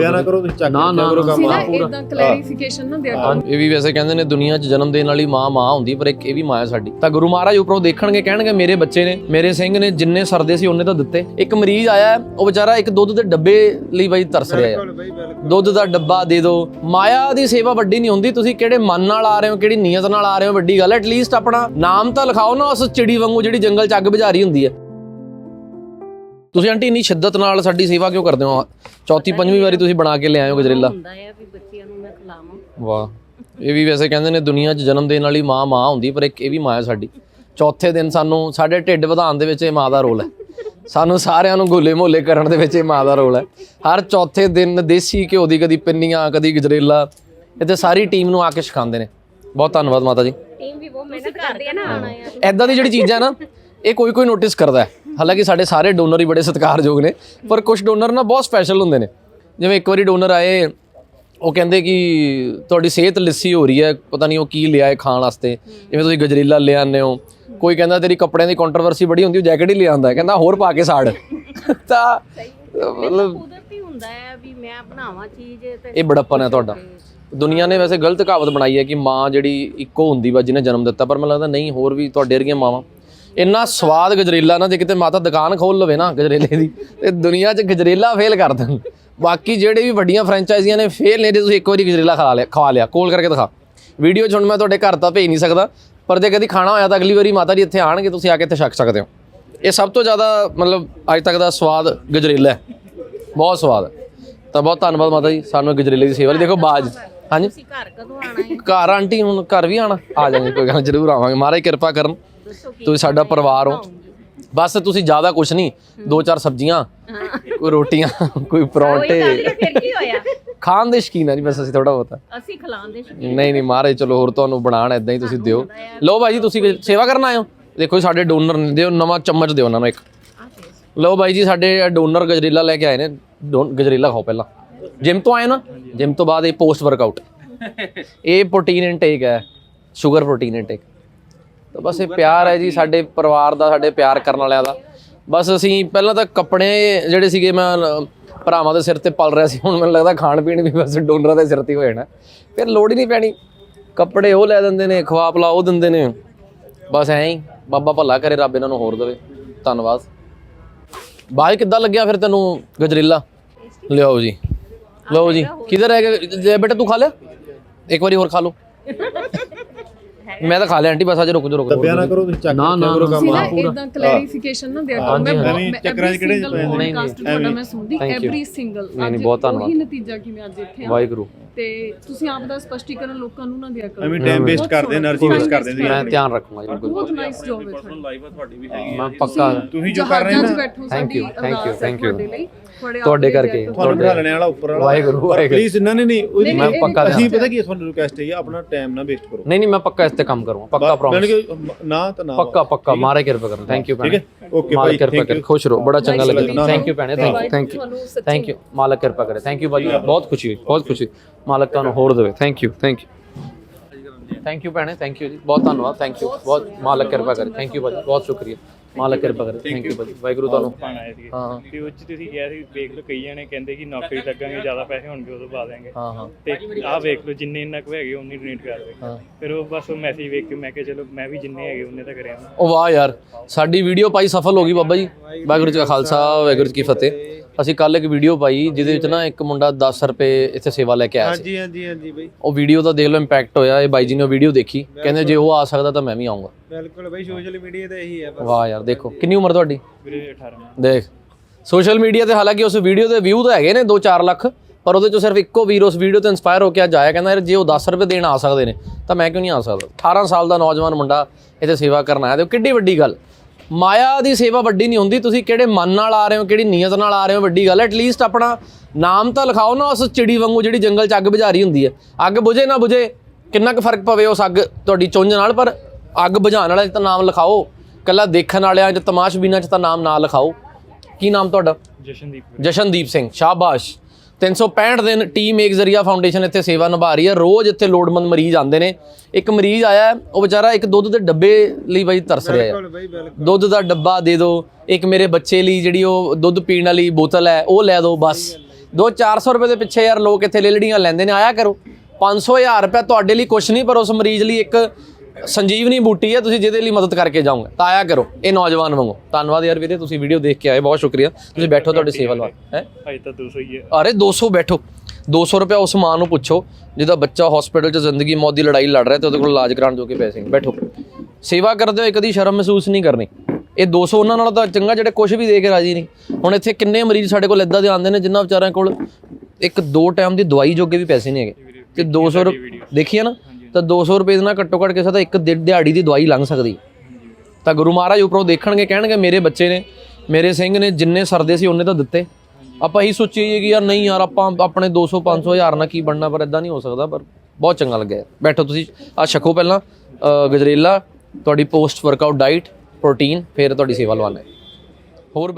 ਨਾ ਕਰੋ ਤੁਸੀਂ ਚੱਕ ਨਾ, ਨਾ, ਕਰੋ ਕੰਮ ਤੁਸੀਂ ਨਾ ਆ ਪੂਰਾ। ਇਦਾਂ ਕਲੈਰੀਫਿਕੇਸ਼ਨ ਨਾ ਦਿਆ ਕਰੋ। ਇਹ ਵੀ ਵੈਸੇ ਕਹਿੰਦੇ ਨੇ ਦੁਨੀਆ 'ਚ ਜਨਮ ਦੇਣ ਵਾਲੀ ਮਾਂ ਮਾਂ ਹੁੰਦੀ ਪਰ ਇੱਕ ਇਹ ਵੀ ਮਾਂ ਹੈ ਸਾਡੀ। ਤਾਂ ਗੁਰੂ ਮਹਾਰਾਜ ਉੱਪਰੋਂ ਦੇਖਣਗੇ ਕਹਿਣਗੇ ਮੇਰੇ ਬੱਚੇ ਨੇ ਮੇਰੇ ਸਿੰਘ ਨੇ ਜਿੰਨੇ ਸਰਦੇ ਸੀ ਉਹਨੇ ਤਾਂ ਦਿੱਤੇ। ਇੱਕ ਮਰੀਜ਼ ਆਇਆ ਉਹ ਵਿਚਾਰਾ ਇੱਕ ਦੁੱਧ ਦੇ ਡੱਬੇ ਲਈ ਬਾਈ ਤਰਸ ਰਿਹਾ ਹੈ। ਦੁੱਧ ਦਾ ਡੱਬਾ ਦੇ ਦਿਓ ਮਾਇਆ ਦੀ ਸੇਵਾ ਵੱਡੀ ਨਹੀਂ ਹੁੰਦੀ ਤੁਸੀਂ ਕਿਹੜੇ ਮਨ ਨਾਲ ਆ ਰਹੇ ਹੋ ਕਿਹੜੀ ਨੀਅਤ ਨਾਲ ਆ ਰਹੇ ਹੋ ਵੱਡੀ ਗੱਲ ਹੈ ਐਟਲੀਸਟ ਆਪਣਾ ਨਾਮ ਤਾਂ ਲਿਖਾਓ ਨਾ ਉਸ ਚਿੜੀ ਵਾਂਗੂ ਜਿਹੜੀ ਜੰਗਲ 'ਚ ਅੱਗ ਬੁਝਾਰੀ ਹੁੰਦੀ ਹੈ। ਤੁਸੀਂ ਆਂਟੀ ਇੰਨੀ ਸ਼ਿੱਦਤ ਨਾਲ ਸਾਡੀ ਸੇਵਾ ਕਿਉਂ ਕਰਦੇ ਹੋ? ਚੌਥੀ ਪੰਜਵੀਂ ਵਾਰੀ ਤੁਸੀਂ ਬਣਾ ਕੇ ਲਿਆਏ ਹੋ ਗਜਰੇਲਾ ਹੁੰਦਾ ਹੈ ਵੀ ਬੱਚਿਆਂ ਨੂੰ ਮੈਂ ਖਿਲਾਵਾਂ। ਵਾਹ। ਇਹ ਵੀ ਵੈਸੇ ਕਹਿੰਦੇ ਨੇ ਦੁਨੀਆ 'ਚ ਜਨਮ ਦੇਣ ਵਾਲੀ ਮਾਂ ਮਾਂ ਹੁੰਦੀ ਪਰ ਇੱਕ ਇਹ ਵੀ ਮਾਂ ਹੈ ਸਾਡੀ। ਚੌਥੇ ਦਿਨ ਸਾਨੂੰ ਸਾਡੇ ਢਿੱਡ ਵਧਾਉਣ ਦੇ ਵਿੱਚ ਇਹ ਮਾਂ ਦਾ ਰੋਲ ਹੈ। ਸਾਨੂੰ ਸਾਰਿਆਂ ਨੂੰ ਗੋਲੇ ਮੋਲੇ ਕਰਨ ਦੇ ਵਿੱਚ ਇਹ ਮਾਂ ਦਾ ਰੋਲ ਹੈ। ਹਰ ਚੌਥੇ ਦਿਨ ਦੇਸੀ ਘਿਓ ਦੀ ਕਦੀ ਪਿੰਨੀਆਂ ਕਦੀ ਗਜਰੇਲਾ ਇੱਥੇ ਸਾਰੀ ਟੀਮ ਨੂੰ ਆ ਕੇ ਸਿਖਾਉਂਦੇ ਨੇ। ਬਹੁਤ ਧੰਨਵਾਦ ਮਾਤਾ ਜੀ। ਟੀਮ ਵੀ ਬਹੁਤ ਮਿਹਨਤ ਕਰਦੀ ਹੈ ਨਾ। ਆਣਾ ਹੈ। ਐਦਾਂ ਦੀ ਜਿਹੜੀ ਚੀਜ਼ਾਂ ਨਾ ਇਹ ਕੋਈ ਕੋਈ ਨੋਟਿਸ ਕਰਦਾ ਹੈ। ਹਾਲਾਂਕਿ ਸਾਡੇ ਸਾਰੇ ਡੋਨਰ ਹੀ ਬੜੇ ਸਤਿਕਾਰਯੋਗ ਨੇ ਪਰ ਕੁਝ ਡੋਨਰ ਨਾ ਬਹੁਤ ਸਪੈਸ਼ਲ ਹੁੰਦੇ ਨੇ। ਜਿਵੇਂ ਇੱਕ ਵਾਰੀ ਡੋਨਰ ਆਏ ਉਹ ਕਹਿੰਦੇ ਕਿ ਤੁਹਾਡੀ ਸਿਹਤ ਲਿੱਸੀ ਹੋ ਰਹੀ ਹੈ ਪਤਾ ਨਹੀਂ ਉਹ ਕੀ ਲਿਆ ਹੈ ਖਾਣ ਵਾਸਤੇ। ਜਿਵੇਂ ਤੁਸੀਂ ਗਜਰੇਲਾ ਲੈ ਆਉਂਦੇ ਹੋ ਕੋਈ ਕਹਿੰਦਾ ਤੇਰੀ ਕੱਪੜਿਆਂ ਦੀ ਕੰਟਰੋਵਰਸੀ ਬੜੀ ਹੁੰਦੀ ਉਹ ਜੈਕਟ ਹੀ ਲੈ ਆਉਂਦਾ ਹੈ ਕਹਿੰਦਾ ਹੋਰ ਪਾ ਕੇ ਸਾੜ। ਤਾਂ ਮਤਲਬ ਕੁਦਰਤੀ ਹੁੰਦਾ ਹੈ ਵੀ ਮੈਂ ਬਣਾਵਾਂ ਚੀਜ਼ ਤੇ ਇਹ ਬੜਪਨ ਹੈ ਤੁਹਾਡਾ। ਦੁਨੀਆ ਨੇ ਵੈਸੇ ਗਲਤ ਕਹਾਵਤ ਬਣਾਈ ਹੈ ਕਿ ਮਾਂ ਜਿਹੜੀ ਇੱਕੋ ਹੁੰਦੀ ਵਾ ਜਿਹਨੇ ਜਨਮ ਦਿੱਤਾ ਪਰ ਮੈਨੂੰ ਲੱਗਦਾ ਨਹੀਂ ਹੋਰ ਵੀ ਤੁਹਾਡੇ ਵਰਗੀਆਂ ਮਾਵਾਂ ਇੰਨਾ ਸਵਾਦ ਗਜਰੇਲਾ ਨਾ ਜੇ ਕਿਤੇ ਮਾਤਾ ਦੁਕਾਨ ਖੋਲ ਲਵੇ ਨਾ ਗਜਰੇਲੇ ਦੀ ਤੇ ਦੁਨੀਆ 'ਚ ਗਜਰੇਲਾ ਫੇਲ ਕਰ ਦੇਣ। ਬਾਕੀ ਜਿਹੜੇ ਵੀ ਵੱਡੀਆਂ ਫਰੈਂਚਾਈਜ਼ੀਆਂ ਨੇ ਫੇਲ ਨੇ ਜੇ ਤੁਸੀਂ ਇੱਕ ਵਾਰੀ ਗਜਰੇਲਾ ਖਾ ਲਿਆ ਖਵਾ ਲਿਆ ਕੋਲ ਕਰਕੇ ਦਿਖਾ। ਵੀਡੀਓ 'ਚ ਹੁਣ ਮੈਂ ਤੁਹਾਡੇ ਘਰ ਤਾਂ ਭੇਜ ਨਹੀਂ ਸਕਦਾ ਪਰ ਜੇ ਕਦੀ ਖਾਣਾ ਹੋਇਆ ਤਾਂ ਅਗਲੀ ਵਾਰੀ ਮਾਤਾ ਜੀ ਇੱਥੇ ਆਣਗੇ ਤੁਸੀਂ ਆ ਕੇ ਇੱਥੇ ਛਕ ਸਕਦੇ ਹੋ। ਇਹ ਸਭ ਤੋਂ ਜ਼ਿਆਦਾ ਮਤਲਬ ਅੱਜ ਤੱਕ ਦਾ ਸਵਾਦ ਗਜਰੇਲਾ ਹੈ। ਬਹੁਤ ਸਵਾਦ ਤਾਂ ਬਹੁਤ ਧੰਨਵਾਦ ਮਾਤਾ ਜੀ ਸਾਨੂੰ ਗਜਰੇਲੇ ਦੀ ਸੇਵਾ ਲਈ। ਦੇਖੋ ਬਾਜ ਹਾਂਜੀ। ਤੁਸੀਂ ਘਰ ਕਦੋਂ ਆਣਾ ਹੈ? ਘਰ ਆਂਟੀ ਹੁਣ ਘਰ ਵੀ ਆਣਾ ਆ ਜਾਵਾਂਗੇ ਕੋਈ ਗੱਲ ਜ਼ਰੂਰ ਆਵਾਂਗੇ। ਮਹਾਰਾਜ ਕਿਰਪਾ ਕਰਨ। ਤੁਸੀਂ ਸਾਡਾ ਪਰਿਵਾਰ ਹੋ। ਬਸ ਤੁਸੀਂ ਜ਼ਿਆਦਾ ਕੁਝ ਨਹੀਂ ਦੋ ਚਾਰ ਸਬਜ਼ੀਆਂ ਕੋਈ ਰੋਟੀਆਂ ਕੋਈ ਪਰੌਂਠੇ। ਫਿਰ ਕੀ ਹੋਇਆ? ਖਾਣ ਦੇ ਸ਼ਕੀਨ ਆ ਜੀ ਬਸ ਅਸੀਂ ਥੋੜਾ ਬਹੁਤਾ। ਅਸੀਂ ਖਿਲਾਉਂਦੇ ਸੀ ਨਹੀਂ ਨਹੀਂ ਮਹਾਰਾਜ ਚਲੋ ਹੋਰ ਤੁਹਾਨੂੰ ਬਣਾਣ ਇਦਾਂ ਹੀ ਤੁਸੀਂ ਦਿਓ। ਲਓ ਬਾਈ ਜੀ ਤੁਸੀਂ ਕੋਈ ਸੇਵਾ ਕਰਨ ਆਏ ਹੋ? ਦੇਖੋ ਜੀ ਸਾਡੇ ਡੋਨਰ ਨੇ ਦਿਓ ਨਵਾਂ ਚਮਚ ਦਿਓ ਉਹਨਾਂ ਨੂੰ ਇੱਕ। ਲਓ ਬਾਈ ਜੀ ਸਾਡੇ ਡੋਨਰ ਗਜਰੇਲਾ ਲੈ ਕੇ ਆਏ ਨੇ। ਡੋ- ਗਜਰੇਲਾ ਖਾਓ ਪਹਿਲਾਂ। ਜਿਮ ਤੋਂ ਆਏ ਨਾ? ਜਿਮ ਤੋਂ ਬਾਅਦ ਇਹ ਪੋਸਟ ਵਰਕਆਊਟ ਇਹ ਪ੍ਰੋਟੀਨ ਇਨਟੇਕ ਹੈ ਸ਼ੂਗਰ ਪ੍ਰੋਟੀਨ ਇਨਟੇਕ ਤਾਂ ਬਸ ਇਹ ਪਿਆਰ ਹੈ ਜੀ ਸਾਡੇ ਪਰਿਵਾਰ ਦਾ ਸਾਡੇ ਪਿਆਰ ਕਰਨ ਵਾਲਿਆਂ ਦਾ। ਬਸ ਅਸੀਂ ਪਹਿਲਾਂ ਤਾਂ ਕੱਪੜੇ ਜਿਹੜੇ ਸੀਗੇ ਮੈਂ ਭਰਾਵਾਂ ਦੇ ਸਿਰ ਤੇ ਪਲ ਰਿਹਾ ਸੀ ਹੁਣ ਮੈਨੂੰ ਲੱਗਦਾ ਖਾਣ ਪੀਣ ਵੀ ਬਸ ਡੋਨਰਾਂ ਦੇ ਸਿਰ ਤੇ ਹੋ ਜਾਣਾ। ਫਿਰ ਲੋੜ ਹੀ ਨਹੀਂ ਪੈਣੀ। ਕੱਪੜੇ ਉਹ ਲੈ ਦਿੰਦੇ ਨੇ ਖਵਾ ਪਲਾ ਉਹ ਦਿੰਦੇ ਨੇ। ਬਸ ਐਂ ਹੀ ਬਾਬਾ ਭਲਾ ਕਰੇ ਰੱਬ ਇਹਨਾਂ ਨੂੰ ਹੋਰ ਦੇਵੇ। ਧੰਨਵਾਦ। ਬਾਈ ਕਿੱਦਾਂ ਲੱਗਿਆ ਫਿਰ ਤੈਨੂੰ ਗਜਰੇਲਾ? ਲਿਆਓ ਜੀ। ਲਓ ਜੀ। ਕਿਧਰ ਹੈ ਜੇ ਬੇਟਾ ਤੂੰ ਖਾ ਲਿਆ? ਇੱਕ ਵਾਰੀ ਹੋਰ ਖਾ ਲਓ। ਮੈਂ ਤਾਂ ਖਾ ਲਿਆ ਆਂਟੀ ਬਸ ਅਜੇ ਰੁਕ ਜਾ ਰੁਕ ਦੱਬਿਆ ਨਾ ਕਰੋ ਤੁਸੀਂ ਚੱਕ ਨਾ, ਨਾ, ਕਰੋ ਨਾ, ਕੰਮ ਤੁਸੀਂ ਆ ਨਾ ਪੂਰਾ ਇਦਾਂ ਕਲੈਰੀਫਿਕੇਸ਼ਨ ਨਾ ਦਿਆ ਕਰੋ ਮੈਂ ਚੱਕਰਾਂ 'ਚ every ਕਿਹੜੇ single ਪੈ ਜਾਂਦੇ ਨੇ? podcast ਐਵੇਂ। ਤੁਹਾਡਾ ਮੈਂ ਸੁਣਦੀ. ਐਵਰੀ ਸਿੰਗਲ ਨਹੀਂ, ਨਹੀਂ, ਬਹੁਤ ਧੰਨਵਾਦ। ਨਤੀਜਾ ਕਿ ਮੈਂ ਅੱਜ ਇੱਥੇ ਆ ਵਾਹਿਗੁਰੂ ਤੇ ਤੁਸੀਂ ਆਪ ਦਾ ਸਪਸ਼ਟੀਕਰਨ ਲੋਕਾਂ ਨੂੰ ਨਾ ਦਿਆ ਕਰੋ। ਐਵੇਂ ਟਾਈਮ ਵੇਸਟ ਕਰਦੇ એનર્ਜੀ ਵੇਸਟ ਕਰ ਦਿੰਦੇ ਮੈਂ ਧਿਆਨ ਰੱਖੂੰਗਾ ਜੀ ਬਿਲਕੁਲ। ਬਹੁਤ ਨਾਈਸ ਜੌਬ ਹੈ ਤੁਹਾਡੀ। ਵੀ ਹੈਗੀ ਮੈਂ ਪੱਕਾ ਤੁਸੀਂ ਜੋ ਕਰ ਰਹੇ ਹੋ ਨਾ। Thank you thank you thank you ਤੁਹਾਡੇ ਕਰਕੇ ਤੁਹਾਡੇ ਢਾਲਣੇ ਵਾਲਾ ਉੱਪਰ ਵਾਲਾ ਵਾਹਿਗੁਰੂ ਵਾਹਿਗੁਰੂ। ਪਲੀਜ਼ ਇਹਨਾਂ ਨੇ ਨਹੀਂ ਮੈਂ ਪੱਕਾ ਅਸੀਂ ਪਤਾ ਕੀ ਤੁਹਾਨੂੰ ਰਿਕੁਐਸਟ ਹੈ ਆਪਣਾ ਟਾਈਮ ਨਾ ਵੇਸਟ ਕਰੋ। ਨਹੀਂ ਨਹੀਂ ਮੈਂ ਪੱਕਾ ਇਸ ਤੇ ਕੰਮ ਕਰੂੰਗਾ ਪੱਕਾ ਪ੍ਰੋਮਿਸ ਨਾ ਤਾਂ ਨਾ ਪੱਕਾ ਪੱਕਾ ਮਾਰੇ ਕਿਰਪਾ ਕਰੋ ਥੈਂਕ ਯੂ ਠੀਕ ਹੈ? ਓਕੇ ਭਾਈ ਕਿਰਪਾ ਕਰ ਖੁਸ਼ ਰਹੋ ਬੜਾ ਚੰਗਾ ਲੱਗਿਆ। ਥੈਂਕ ਯੂ ਭੈਣੇ ਥੈਂਕ ਯੂ ਥੈਂਕ ਯੂ ਮਾਲਕ ਕਿਰਪਾ ਕਰੇ। ਥੈਂਕ ਯੂ ਭਾਜੀ ਬਹੁਤ ਖੁਸ਼ੀ ਬਹੁਤ ਖੁਸ਼ੀ ਮਾਲਕ ਤੁਹਾਨੂੰ ਹੋਰ ਦੇਵੇ। Thank you thank you thank you ਭੈਣੇ ਥੈਂਕ ਯੂ ਜੀ। ਬਹੁਤ ਧੰਨਵਾਦ ਥੈਂਕ ਯੂ ਬਹੁਤ ਮਾਲਕ ਕਿਰਪਾ ਕਰੇ। ਥੈਂਕ ਯੂ ਭਾਜੀ ਬਹੁਤ ਸ਼ੁਕਰੀਆ। ਮਾਲਕ ਕਿਰਪਾ ਕਰੇ। ਥੈਂਕ ਯੂ ਭਾਜੀ। ਵਾਹਿਗੁਰੂ ਤੁਹਾਨੂੰ ਹੈ ਤੇ ਉਹ 'ਚ ਤੁਸੀਂ ਕਿਹਾ ਸੀ ਵੇਖ ਲਓ ਕਈ ਜਣੇ ਕਹਿੰਦੇ ਕਿ ਨੌਕਰੀ ਲੱਗਾਂਗੇ ਜ਼ਿਆਦਾ ਪੈਸੇ ਹੋਣਗੇ ਉਦੋਂ ਪਾ ਦੇਾਂਗੇ ਹਾਂ ਹਾਂ। ਤੇ ਆਹ ਵੇਖ ਲਓ ਜਿੰਨੇ ਇੰਨਾ ਕੁ ਹੈਗੇ ਉਨੀ ਡੋਨੇਟ ਕਰ ਦੇ ਫਿਰ ਉਹ ਬਸ ਮੈਸੇਜ ਵੇਖ ਕੇ ਮੈਂ ਕਿਹਾ ਚਲੋ ਮੈਂ ਵੀ ਜਿੰਨੇ ਹੈਗੇ ਉਨੇ ਤਾਂ ਕਰਿਆ। ਉਹ ਵਾਹ ਯਾਰ ਸਾਡੀ ਵੀਡੀਓ ਪਾਈ ਸਫਲ ਹੋ ਗਈ ਬਾਬਾ ਜੀ। ਵਾਹਿਗੁਰੂ ਜੀ ਕਾ ਖਾਲਸਾ ਵਾਹਿਗੁਰੂ ਜੀ ਕੀ ਫਤਿਹ। ਅਸੀਂ ਕੱਲ ਇੱਕ ਵੀਡੀਓ ਪਾਈ ਜਿਹਦੇ ਵਿੱਚ ਨਾ ਇੱਕ ਮੁੰਡਾ 10 ਰੁਪਏ ਇੱਥੇ ਸੇਵਾ ਲੈ ਕੇ ਆਇਆ ਸੀ। ਹਾਂਜੀ ਹਾਂਜੀ ਹਾਂਜੀ ਬਈ। ਉਹ ਵੀਡੀਓ ਦਾ ਦੇਖ ਲਓ ਇੰਪੈਕਟ ਹੋਇਆ। ਇਹ ਬਾਈ ਜੀ ਨੇ ਉਹ ਵੀਡੀਓ ਦੇਖੀ। ਕਹਿੰਦੇ ਜੇ ਉਹ ਆ ਸਕਦਾ ਤਾਂ ਮੈਂ ਵੀ ਆਉਂਗਾ ਬਿਲਕੁਲ ਬਈ ਸੋਸ਼ਲ ਮੀਡੀਆ ਤੇ ਇਹੀ ਹੈ ਵਾਹ ਯਾਰ ਦੇਖੋ। ਕਿੰਨੀ ਉਮਰ ਤੁਹਾਡੀ? ਵੀਰੇ 18 ਦੇਖ। ਸੋਸ਼ਲ ਮੀਡੀਆ ਤੇ ਹਾਲਾਂਕਿ ਉਸ ਵੀਡੀਓ ਦੇ ਵਿਊ ਤਾਂ ਹੈਗੇ ਨੇ 2-4 ਲੱਖ ਪਰ ਉਹਦੇ ਚੋਂ ਸਿਰਫ ਇੱਕੋ ਵੀਰ ਉਸ ਵੀਡੀਓ ਤੋਂ ਇਨਸਪਾਇਰ ਹੋ ਕੇ ਅੱਜ ਆਇਆ। ਕਹਿੰਦਾ ਯਾਰ ਜੇ ਉਹ 10 ਰੁਪਏ ਦੇਣ ਆ ਸਕਦੇ ਨੇ ਤਾਂ ਮੈਂ ਕਿਉਂ ਨਹੀਂ ਆ ਸਕਦਾ? 18 ਸਾਲ ਦਾ ਨੌਜਵਾਨ ਮੁੰਡਾ ਇੱਥੇ ਸੇਵਾ ਕਰਨ ਆਇਆ। ਤੇ ਕਿੱਡੀ ਵੱਡੀ ਗੱਲ। ਮਾਇਆ ਦੀ ਸੇਵਾ ਵੱਡੀ ਨਹੀਂ ਹੁੰਦੀ ਤੁਸੀਂ ਕਿਹੜੇ ਮਨ ਨਾਲ ਆ ਰਹੇ ਹੋ ਕਿਹੜੀ ਨੀਅਤ ਨਾਲ ਆ ਰਹੇ ਹੋ ਵੱਡੀ ਗੱਲ ਹੈ ਐਟਲੀਸਟ ਆਪਣਾ ਨਾਮ ਤਾਂ ਲਿਖਾਓ ਨਾ ਉਸ ਚਿੜੀ ਵਾਂਗੂ ਜਿਹੜੀ ਜੰਗਲ 'ਚ ਅੱਗ ਬੁਝਾਰੀ ਹੁੰਦੀ ਹੈ। ਅੱਗ ਬੁਝੇ ਨਾ ਬੁਝੇ ਕਿੰਨਾ ਕੁ ਫ਼ਰਕ ਪਵੇ ਉਸ ਅੱਗ ਤੁਹਾਡੀ ਚੁੰਝ ਨਾਲ ਪਰ ਅੱਗ ਬੁਝਾਉਣ ਵਾਲਾ ਤਾਂ ਨਾਮ ਲਿਖਾਓ। ਕੱਲਾ ਦੇਖਣ ਵਾਲਿਆਂ 'ਚ ਤਮਾਸ਼ਬੀਨਾਂ 'ਚ ਤਾਂ ਨਾਮ ਨਾ ਲਿਖਾਓ। ਕੀ ਨਾਮ ਤੁਹਾਡਾ? ਜਸ਼ਨਦੀਪ। ਜਸ਼ਨਦੀਪ ਸਿੰਘ ਸ਼ਾਬਾਸ਼। 365 ਦਿਨ ਟੀਮ ਏਕ ਜ਼ਰੀਆ ਫਾਊਂਡੇਸ਼ਨ ਇੱਥੇ ਸੇਵਾ ਨਿਭਾ ਰਹੀ ਹੈ। ਰੋਜ਼ ਇੱਥੇ ਲੋੜਮੰਦ ਮਰੀਜ਼ ਆਉਂਦੇ ਨੇ। ਇੱਕ ਮਰੀਜ਼ ਆਇਆ ਉਹ ਵਿਚਾਰਾ ਇੱਕ ਦੁੱਧ ਦੇ ਡੱਬੇ ਲਈ ਬਾਈ ਤਰਸ ਰਿਹਾ ਹੈ। ਦੁੱਧ ਦਾ ਡੱਬਾ ਦੇ ਦਿਓ ਇੱਕ ਮੇਰੇ ਬੱਚੇ ਲਈ ਜਿਹੜੀ ਉਹ ਦੁੱਧ ਪੀਣ ਵਾਲੀ ਬੋਤਲ ਹੈ ਉਹ ਲੈ ਦਿਓ ਬਸ। ਦੋ 400 ਰੁਪਏ ਦੇ ਪਿੱਛੇ ਯਾਰ ਲੋਕ ਇੱਥੇ ਲੇਲੜੀਆਂ ਲੈਂਦੇ ਨੇ ਆਇਆ ਕਰੋ। 500000 ਰੁਪਏ ਤੁਹਾਡੇ ਲਈ ਕੁਝ ਨਹੀਂ ਪਰ ਉਸ ਮਰੀਜ਼ ਲਈ ਇੱਕ ਸੰਜੀਵਨੀ ਬੂਟੀ ਹੈ ਤੁਸੀਂ ਜਿਹਦੇ ਲਈ ਮਦਦ ਕਰਕੇ ਜਾਓਗੇ ਤਾਂ ਆਇਆ ਕਰੋ ਇਹ ਨੌਜਵਾਨ ਵਾਂਗੂ। ਧੰਨਵਾਦ ਯਾਰ ਵੀਰੇ ਤੁਸੀਂ ਵੀਡੀਓ ਦੇਖ ਕੇ ਆਏ ਬਹੁਤ ਸ਼ੁਕਰੀਆ। ਤੁਸੀਂ ਬੈਠੋ ਤੁਹਾਡੀ ਸੇਵਾ ਲਵਾ ਹੈ? ਅਜੇ ਤਾਂ 200 ਹੀ ਹੈ ਅਰੇ 200 ਬੈਠੋ 200 ਰੁਪਏ ਉਸ ਮਾਂ ਨੂੰ ਪੁੱਛੋ ਜਿਹਦਾ ਬੱਚਾ ਹਸਪੀਟਲ 'ਚ ਜ਼ਿੰਦਗੀ ਮੌਤ ਦੀ ਲੜਾਈ ਲੜ ਰਿਹਾ ਤੇ ਉਹਦੇ ਕੋਲ ਇਲਾਜ ਕਰਾਉਣ ਜੋਗੇ ਪੈਸੇ ਨਹੀਂ। ਬੈਠੋ। ਸੇਵਾ ਕਰਦੇ ਹੋਏ ਕਦੀ ਸ਼ਰਮ ਮਹਿਸੂਸ ਨਹੀਂ ਕਰਨੀ। ਇਹ 200 ਉਹਨਾਂ ਨਾਲ ਤਾਂ ਚੰਗਾ ਜਿਹੜੇ ਕੁਝ ਵੀ ਦੇ ਕੇ ਰਾਜੀ ਨਹੀਂ। ਹੁਣ ਇੱਥੇ ਕਿੰਨੇ ਮਰੀਜ਼ ਸਾਡੇ ਕੋਲ ਇਦਾਂ ਦੇ ਆਉਂਦੇ ਨੇ ਜਿਨ੍ਹਾਂ ਵਿਚਾਰਿਆਂ ਕੋਲ ਇੱਕ ਦੋ ਟਾਈਮ ਦੀ ਦਵਾਈ ਜੋਗੇ ਵੀ ਪੈਸੇ ਨਹੀਂ ਹੈਗੇ। ਤੇ 200 ਰੁਪਏ ਦੇਖੀਏ ਨਾ? ਤਾਂ 200 ਰੁਪਏ ਦੇ ਨਾਲ ਘੱਟੋ ਘੱਟ ਕਿਸੇ ਦਾ ਇੱਕ ਦਿਹਾੜੀ ਦੀ ਦਵਾਈ ਲੰਘ ਸਕਦੀ। ਤਾਂ ਗੁਰੂ ਮਹਾਰਾਜ ਉੱਪਰੋਂ ਦੇਖਣਗੇ, ਕਹਿਣਗੇ, ਮੇਰੇ ਬੱਚੇ ਨੇ, ਮੇਰੇ ਸਿੰਘ ਨੇ ਜਿੰਨੇ ਸਰਦੇ ਸੀ ਉਹਨੇ ਤਾਂ ਦਿੱਤੇ। ਆਪਾਂ ਇਹੀ ਸੋਚੀਏ ਕਿ ਯਾਰ ਨਹੀਂ ਯਾਰ, ਆਪਾਂ ਆਪਣੇ 200 500 ਹਜ਼ਾਰ ਨਾਲ ਕੀ ਬਣਨਾ, ਪਰ ਇਦਾਂ ਨਹੀਂ ਹੋ ਸਕਦਾ, ਪਰ ਬਹੁਤ ਚੰਗਾ ਲੱਗਿਆ। ਬੈਠੋ ਤੁਸੀਂ ਆ ਛਕੋ ਪਹਿਲਾਂ ਗਜਰੇਲਾ, ਤੁਹਾਡੀ ਪੋਸਟ ਵਰਕਆਊਟ ਡਾਈਟ, ਪ੍ਰੋਟੀਨ, ਫਿਰ ਤੁਹਾਡੀ ਸੇਵਾ ਲਵਾਣਾ ਹੋਰ ਬਾਈ